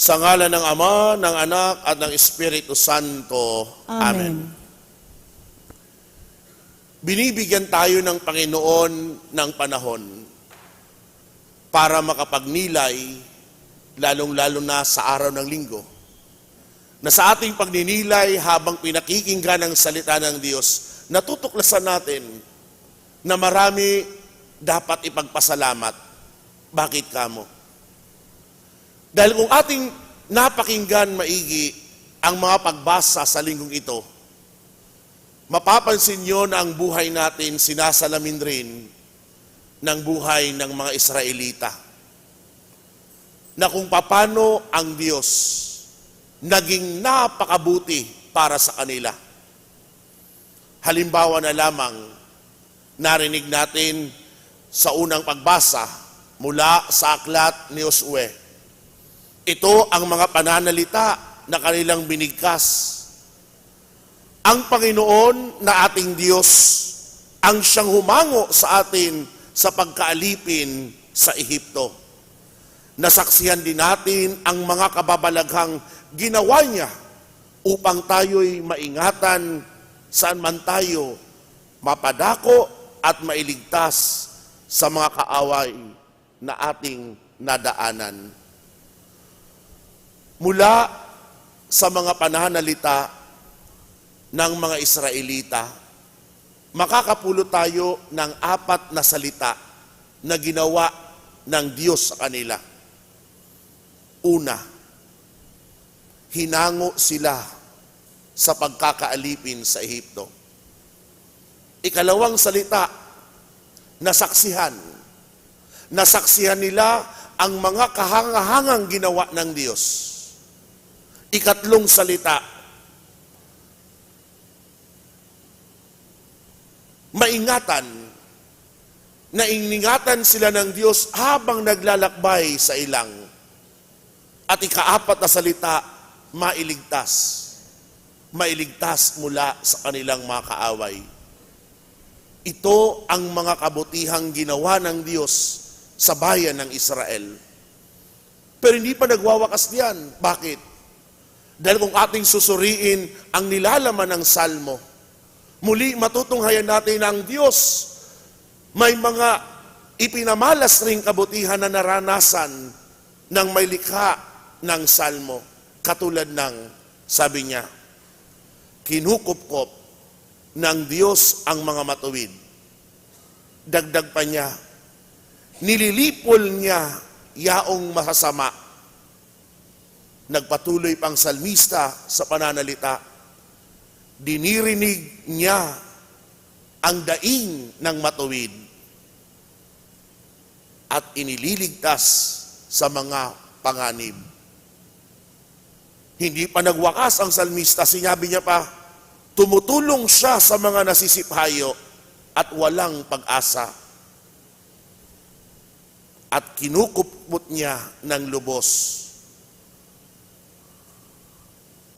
Sa ngala ng Ama, ng Anak, at ng Espiritu Santo. Amen. Binibigyan tayo ng Panginoon ng panahon para makapagnilay, lalong-lalo na sa araw ng linggo, na sa ating pagninilay habang pinakikinggan ang salita ng Diyos, natutuklasan natin na marami dapat ipagpasalamat. Bakit kamo? Dahil kung ating napakinggan maigi ang mga pagbasa sa linggong ito, mapapansin nyo na ang buhay natin sinasalamin rin ng buhay ng mga Israelita. Na kung papano ang Diyos naging napakabuti para sa kanila. Halimbawa na lamang, narinig natin sa unang pagbasa mula sa aklat ni Josue. Ito ang mga pananalita na kanilang binigkas ang Panginoon na ating Diyos ang siyang humango sa atin sa pagkaalipin sa Ehipto. Nasaksihan din natin ang mga kababalaghang ginawa niya upang tayo'y maingatan saan man tayo mapadako at mailigtas sa mga kaaway na ating nadaanan. Mula sa mga pananalita ng mga Israelita, makakapulot tayo ng apat na salita na ginawa ng Diyos sa kanila. Una, hinango sila sa pagkakaalipin sa Ehipto. Ikalawang salita, nasaksihan. Nasaksihan nila ang mga kahangahangang ginawa ng Diyos. Ikatlong salita, maingatan na iningatan sila ng Diyos habang naglalakbay sa ilang. At ikaapat na salita, mailigtas. Mailigtas mula sa kanilang mga kaaway. Ito ang mga kabutihang ginawa ng Diyos sa bayan ng Israel. Pero hindi pa nagwawakas diyan. Bakit? Dahil kung ating susuriin ang nilalaman ng salmo, Muli matutunghayan natin na ang Diyos may mga ipinamalas ring kabutihan na naranasan ng may likha ng salmo. Katulad ng, sabi niya, kinukupkop ng Diyos ang mga matuwid. Dagdag pa niya, nililipol niya yaong masasama. Nagpatuloy pang salmista sa pananalita, dinirinig niya ang daing ng matuwid at inililigtas sa mga panganib. Hindi pa nagwakas ang salmista, sinabi niya pa, tumutulong siya sa mga nasisiphayo at walang pag-asa. At kinukupot niya ng lubos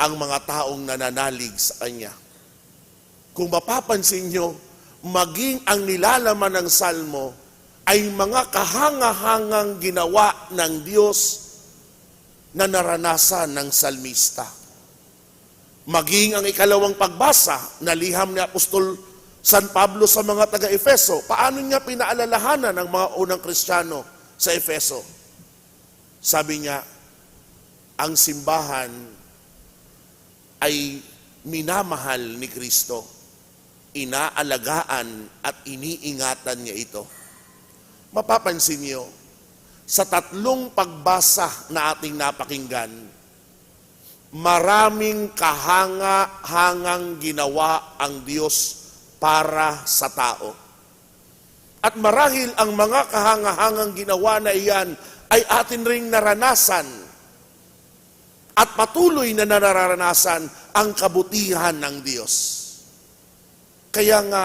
ang mga taong nananalig sa Kanya. Kung mapapansin nyo, maging ang nilalaman ng salmo ay mga kahangahangang ginawa ng Diyos na naranasan ng salmista. Maging ang ikalawang pagbasa na liham ni Apostol San Pablo sa mga taga-Efeso, paano niya pinaalalahanan ng mga unang Kristiyano sa Efeso? Sabi niya, ang simbahan ay minamahal ni Kristo. Inaalagaan at iniingatan niya ito. Mapapansin niyo, sa tatlong pagbasa na ating napakinggan, maraming kahanga-hangang ginawa ang Diyos para sa tao. At marahil ang mga kahanga-hangang ginawa na iyan ay atin ring naranasan at patuloy na nararanasan ang kabutihan ng Diyos. Kaya nga,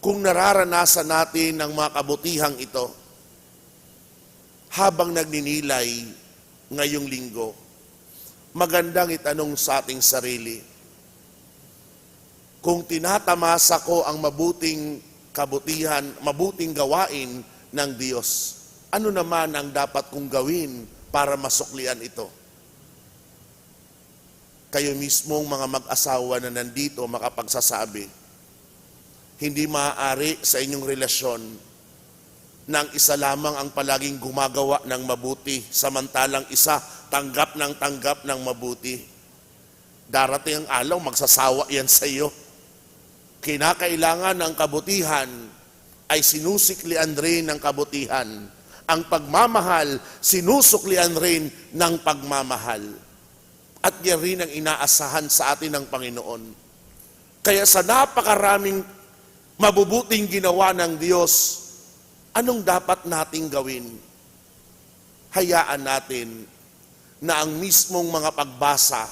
kung nararanasan natin ang mga kabutihang ito, habang nagninilay ngayong linggo, magandang itanong sa ating sarili, kung tinatamasa ko ang mabuting kabutihan, mabuting gawain ng Diyos, ano naman ang dapat kong gawin para masuklian ito. Kayo mismong mga mag-asawa na nandito makapagsasabi, hindi maaari sa inyong relasyon na ang isa lamang ang palaging gumagawa ng mabuti, samantalang isa tanggap ng tanggap ng mabuti. Darating ang alaw, magsasawa yan sa iyo. Kinakailangan ng kabutihan ay sinusiklian rin ng kabutihan. Ang pagmamahal, sinusuklian rin ng pagmamahal. At yan rin ang inaasahan sa atin ng Panginoon. Kaya sa napakaraming mabubuting ginawa ng Diyos, anong dapat nating gawin? Hayaan natin na ang mismong mga pagbasa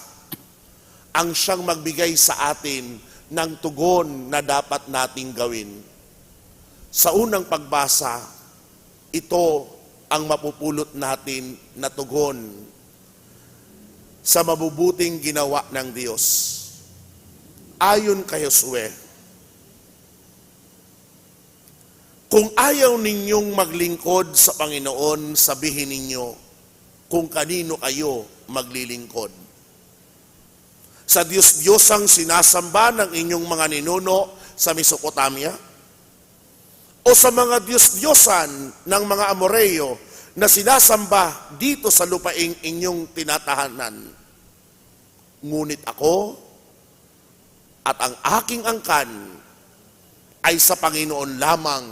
ang siyang magbigay sa atin ng tugon na dapat nating gawin. Sa unang pagbasa, ito ang mapupulot natin na tugon sa mabubuting ginawa ng Diyos. Ayon kay Josue, kung ayaw ninyong maglingkod sa Panginoon, sabihin ninyo kung kanino kayo maglilingkod. Sa Diyos-Diyosang sinasamba ng inyong mga ninuno sa Mesopotamia? O sa mga Diyos-Diyosan ng mga Amoreo na sinasamba dito sa lupaing inyong tinatahanan? Ngunit ako at ang aking angkan ay sa Panginoon lamang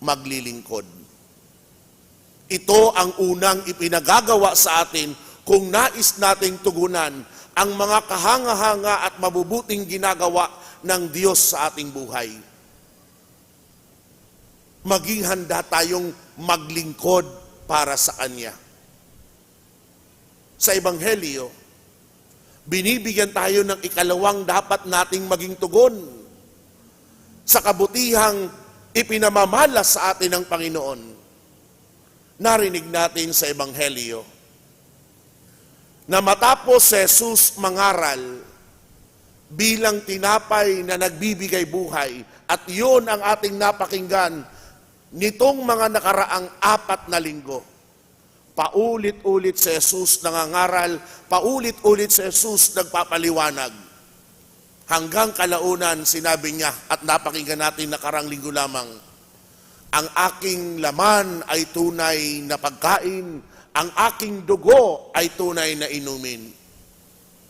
maglilingkod. Ito ang unang ipinagagawa sa atin kung nais nating tugunan ang mga kahanga-hanga at mabubuting ginagawa ng Diyos sa ating buhay. Maging handa tayong maglingkod para sa Kanya. Sa Ebanghelyo, binibigyan tayo ng ikalawang dapat nating maging tugon sa kabutihang ipinamamalas sa atin ng Panginoon. Narinig natin sa Ebanghelyo na matapos si Jesus mangaral bilang tinapay na nagbibigay buhay at yun ang ating napakinggan nitong mga nakaraang apat na linggo. Paulit-ulit si Jesus nangangaral, paulit-ulit si Jesus nagpapaliwanag. Hanggang kalaunan, sinabi niya, at napakinggan natin nakarang linggo lamang, ang aking laman ay tunay na pagkain, ang aking dugo ay tunay na inumin.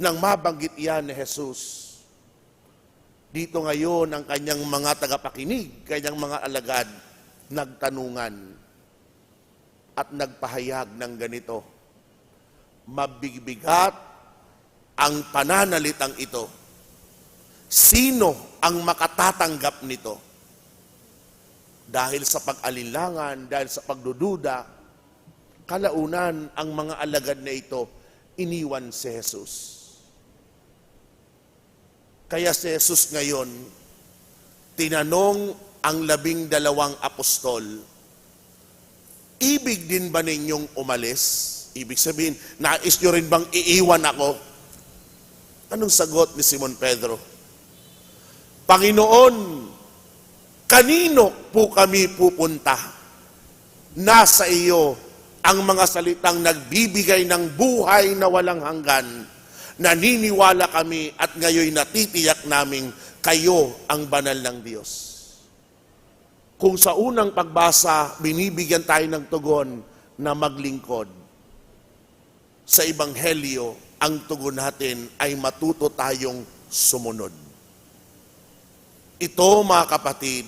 Nang mabanggit yan ni Jesus, dito ngayon ang kanyang mga tagapakinig, kanyang mga alagad, nagtanungan at nagpahayag ng ganito. Mabigbigat ang pananalitang ito. Sino ang makatatanggap nito? Dahil sa pag-alinlangan, dahil sa pagdududa, kalaunan ang mga alagad na ito, iniwan si Jesus. Kaya si Jesus ngayon, tinanong ang labing dalawang apostol, ibig din ba ninyong umalis? Ibig sabihin, nais nyo rin bang iiwan ako? Anong sagot ni Simon Pedro? Panginoon, kanino po kami pupunta? Nasa iyo ang mga salitang nagbibigay ng buhay na walang hanggan. Naniniwala kami at ngayon natitiyak naming kayo ang banal ng Diyos. Kung sa unang pagbasa, binibigyan tayo ng tugon na maglingkod. Sa Ebanghelyo, ang tugon natin ay matuto tayong sumunod. Ito, mga kapatid,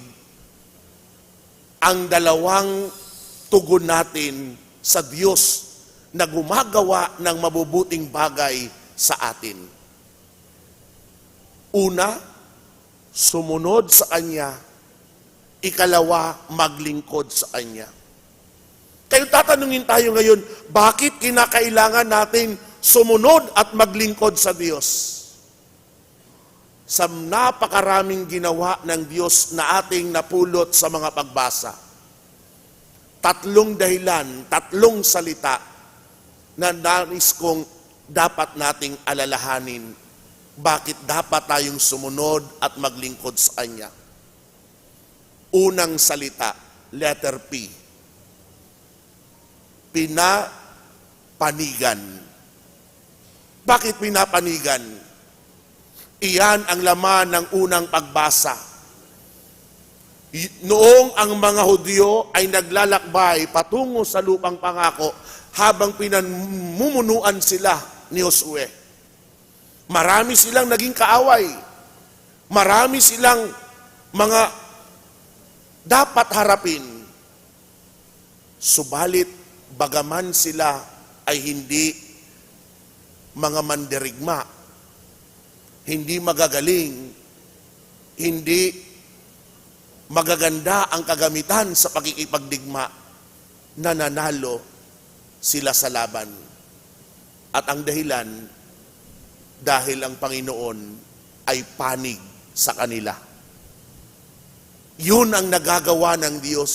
ang dalawang tugon natin sa Diyos na gumagawa ng mabubuting bagay sa atin. Una, sumunod sa Kanya. Ikalawa, maglingkod sa Kanya. Kaya tatanungin tayo ngayon, bakit kinakailangan natin sumunod at maglingkod sa Diyos? Sa napakaraming ginawa ng Diyos na ating napulot sa mga pagbasa tatlong dahilan, tatlong salita na nais kong dapat nating alalahanin bakit dapat tayong sumunod at maglingkod sa Kanya. Unang salita, letter P. panigan. Bakit pinapanigan? Iyan ang laman ng unang pagbasa. Noong ang mga Hudyo ay naglalakbay patungo sa lupang pangako habang pinamumunuan sila ni Josue. Marami silang naging kaaway. Marami silang mga dapat harapin. Subalit, bagaman sila ay hindi mga mandirigma, hindi magagaling, hindi magaganda ang kagamitan sa pakikipagdigma, nananalo sila sa laban. At ang dahilan, dahil ang Panginoon ay panig sa kanila. Yun ang nagagawa ng Diyos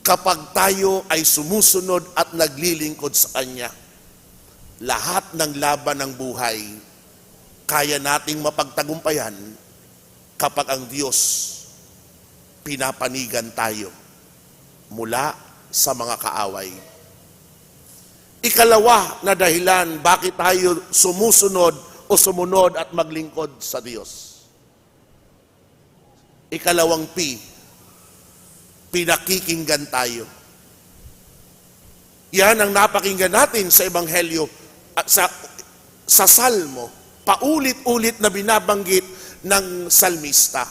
kapag tayo ay sumusunod at naglilingkod sa Kanya. Lahat ng laban ng buhay, kaya nating mapagtagumpayan kapag ang Diyos pinapanigan tayo mula sa mga kaaway. Ikalawa na dahilan bakit tayo sumusunod o sumunod at maglingkod sa Diyos. Ikalawang P, pinakikinggan tayo. Yan ang napakinggan natin sa Ebanghelyo sa, sa Salmo. Paulit-ulit na binabanggit ng salmista.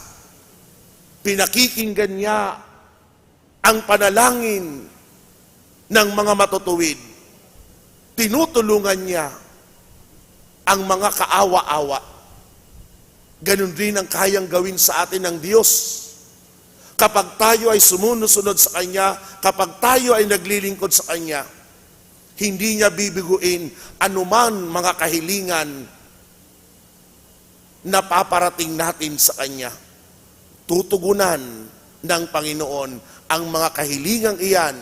Pinakikinggan niya ang panalangin ng mga matutuwid. Tinutulungan niya ang mga kaawa-awa. Ganon din ang kayang gawin sa atin ng Diyos. Kapag tayo ay sumusunod sa Kanya, kapag tayo ay naglilingkod sa Kanya, hindi niya bibiguin anuman mga kahilingan na paparating natin sa Kanya. Tutugunan ng Panginoon ang mga kahilingang iyan,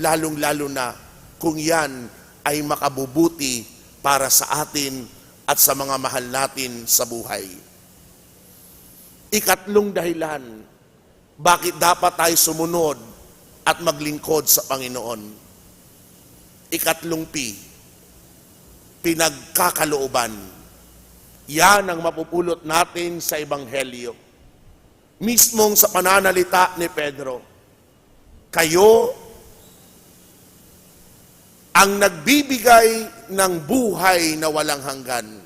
lalong-lalo na kung yan ay makabubuti para sa atin at sa mga mahal natin sa buhay. Ikatlong dahilan, bakit dapat tayo sumunod at maglingkod sa Panginoon? Ikatlong P, pinagkakalooban. Yan ang mapupulot natin sa Ebanghelyo. Mismong sa pananalita ni Pedro, kayo ang nagbibigay ng buhay na walang hanggan.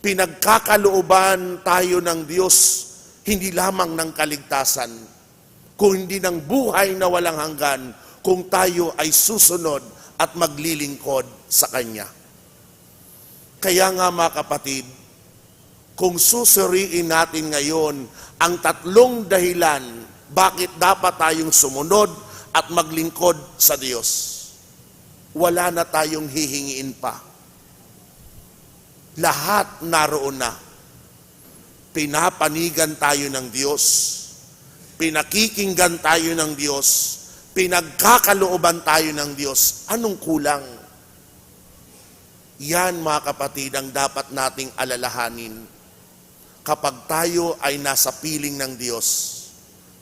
Pinagkakalooban tayo ng Diyos hindi lamang ng kaligtasan, kung hindi ng buhay na walang hanggan kung tayo ay susunod at maglilingkod sa Kanya. Kaya nga mga kapatid, kung susuriin natin ngayon ang tatlong dahilan bakit dapat tayong sumunod at maglingkod sa Diyos, wala na tayong hihingiin pa. Lahat naroon na. Pinapanigan tayo ng Diyos. Pinakikinggan tayo ng Diyos. Pinagkakalooban tayo ng Diyos. Anong kulang? Yan mga kapatid ang dapat nating alalahanin. Kapag tayo ay nasa piling ng Diyos,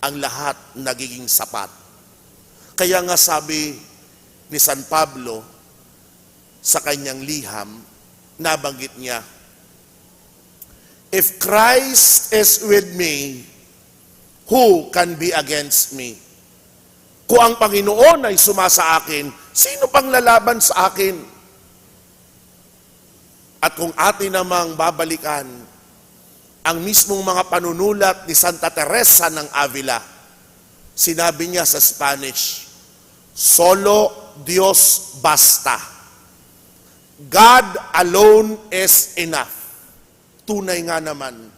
ang lahat nagiging sapat. Kaya nga sabi ni San Pablo sa kanyang liham, nabanggit niya, If Christ is with me, who can be against me? Kung ang Panginoon ay sumasa akin, sino pang lalaban sa akin? At kung atin namang babalikan ang mismong mga panunulat ni Santa Teresa ng Avila, sinabi niya sa Spanish, Solo Dios basta. God alone is enough. Tunay nga naman.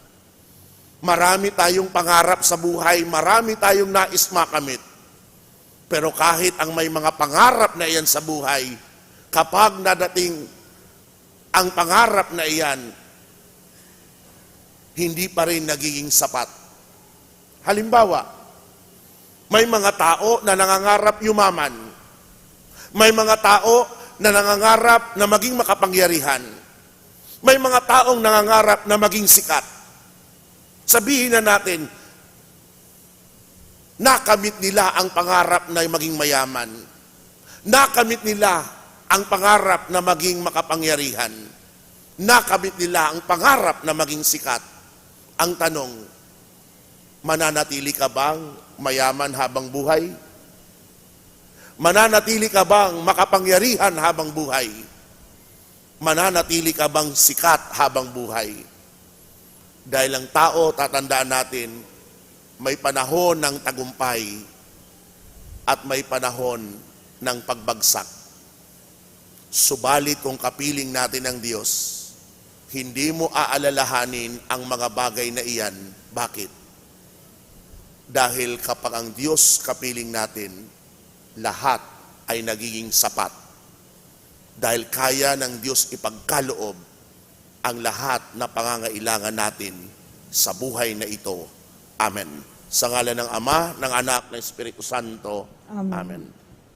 Marami tayong pangarap sa buhay, marami tayong nais makamit. Pero kahit ang may mga pangarap na iyan sa buhay, kapag nadating ang pangarap na iyan, hindi pa rin nagiging sapat. Halimbawa, may mga tao na nangangarap yumaman. May mga tao na nangangarap na maging makapangyarihan. May mga taong nangangarap na maging sikat. Sabihin na natin, nakamit nila ang pangarap na maging mayaman. Nakamit nila ang pangarap na maging makapangyarihan. Nakamit nila ang pangarap na maging sikat. Ang tanong, mananatili ka bang mayaman habang buhay? Mananatili ka bang makapangyarihan habang buhay? Mananatili ka bang sikat habang buhay? Dahil ang tao, tatandaan natin, may panahon ng tagumpay at may panahon ng pagbagsak. Subalit kung kapiling natin ang Diyos, hindi mo aalalahanin ang mga bagay na iyan. Bakit? Dahil kapag ang Diyos kapiling natin, lahat ay nagiging sapat. Dahil kaya ng Diyos ipagkaloob ang lahat na pangangailangan natin sa buhay na ito. Amen. Sa ngala ng Ama, ng Anak, ng Espiritu Santo. Amen. Amen.